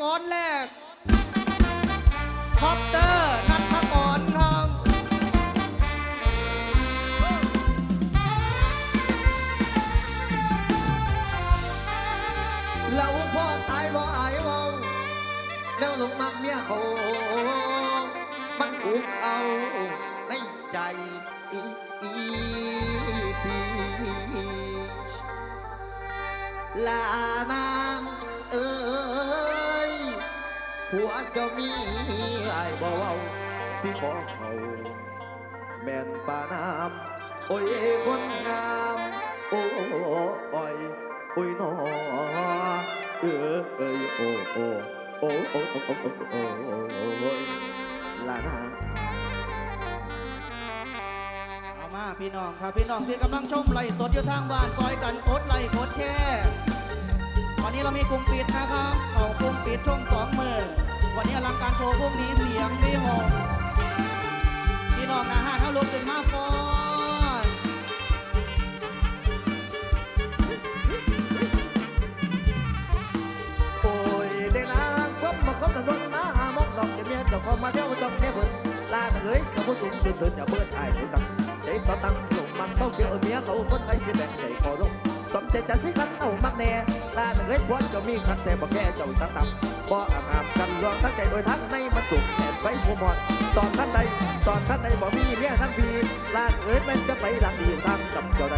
ก่อนแรกคอปเตอร์นัทกรครับแล้วพ่อตายบ่อายเว้าแล้วลงมักเมียเขา มันอุกเอาในใจอีอีพีลานา ผัวเจะมีไอ้บ่เว้าสิขอเขาแม่นปาน้ำโอ้ยคนงามโอ้ยโอ้ยนอเออเอ้ยโอ้โอ้โอ้โอ้โอ้โอ้โอ้โอ้ยลานาเอามาพี่น้องครับพี่น้องที่กำลังชมไลฟ์สดอยู่ทางบ้านซอยกันกดไลค์กดแชร์วันนี้เรามีกลุ่มปิดนะครับ เขากลุ่มปิดช่วงสองมือ วันนี้อลังการโชว์พวกนี้เสียงดีหกพี่น้องนะฮะเขาลุกขึ้นมาฟอนโอ้ยเด็กนางคบมาคบกันนมาหามกดอกจะเมียเจ้าขอมาเที่ยวจองเมียเพิ่นลาเอ้ยกับผู้สูงตื่นตื่นอย่าเบิดอายให้สักใจต่อตั้งลงมันต้องเกี่ยวเมียเขาคนใครเสิแบ่งใจขอลงสมใจจันสิคัน อามักแน่ลาเอ้ยพวกเจ้ามีคักแต่บ่แก่เจ้าตั้งต่ำบ่อาบอาบกันรวมทั้งใจโดยทั้งในมันสุขแอบไฟผู้มอดตอนท่านใดตอนท่านใดบ่มีเมียทั้งพีลาเอ้ยมันจะไปหลังดีทางกับเจ้าใด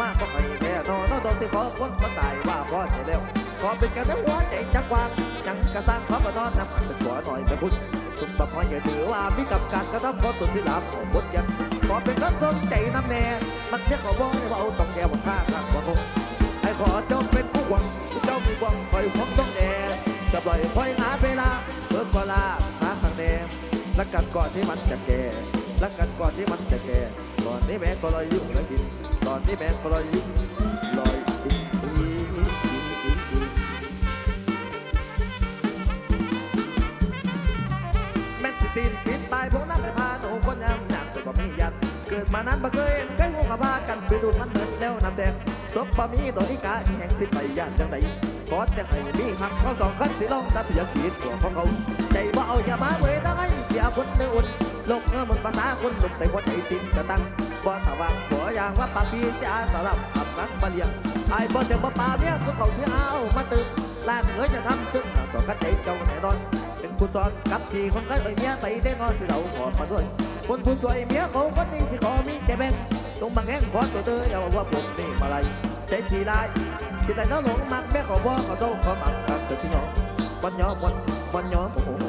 มากก็ให้แน่นอนน้องต้องสิขอคนมาตายว่าพอใจแล้วขอเป็นกันทั้งหัวใจจักวางยังกระตั้งขอกระนอนน้ำมันเป็นหัวหน่อยไปพุ่นคุณปะพออย่าถือว่ามีกับการกระทำขอตุนที่หลับของบดยังขอเป็นกันสมใจน้ำแน่มันเพียงขอบอกว่าเอาต้องแก้วข้าข้างว่าคงไอ้ขอ ลาหาทางแน่รักกันก่อนที่มันจะแก่รักกันก่อนที่มันจะแก่ตอนนี้แม่ก็ลอยอยู่แล้วกินตอนนี้แม่ก็ลอยอยู่ลอยอีกอีกอีกอีกอีกแม่นสิตีนปิดปลายพวกนั้นเลยพาหนูคนยำอยากแต่บ่มียันเกิดมานั้นบ่เคยเห็นเคยงูกับพากันไปดูดมันเหมือนแล้วน้ำแดงศพบ่มีตัวอีกาอีแห่งสิไปย่านจังใด ขอจะให้มีหักเขาสองคันสิลองรับอย่าขีดตัวของเขา ใจบ่เอาอย่ามาเว้ยตั้เสียคนเนื้ออุ่นลกเมื่อมันภาษาคนลุดแต่หัวใจตินกระตังบ่สว่างหัวอย่างว่าปากพีจะอาสารับขับนักมาเลี้ยงไอ้บ่เดี๋ยวบ่ปลาเมียก็เขาที่เอามาตึกลานเอ้ยจะทำซึ่งสองคันใจเจ้าแน่นอนเป็นผู้สอนกับที่คนเคยเอ่ยเมียไปได้นอนสิเราขอมาด้วย คนผู้สวยเมียเขาคนนี้ที่ขอมีใจแบ่งตรงบางแห่งขอตัวเตออย่าว่าผมนี่มาไรใจทีไร ที่ใจน้องหลงมักแม่ขอพ่อขอโตขอหมักกับเจ้าที่ยอมวันยอมวันวันยอมโอ้โห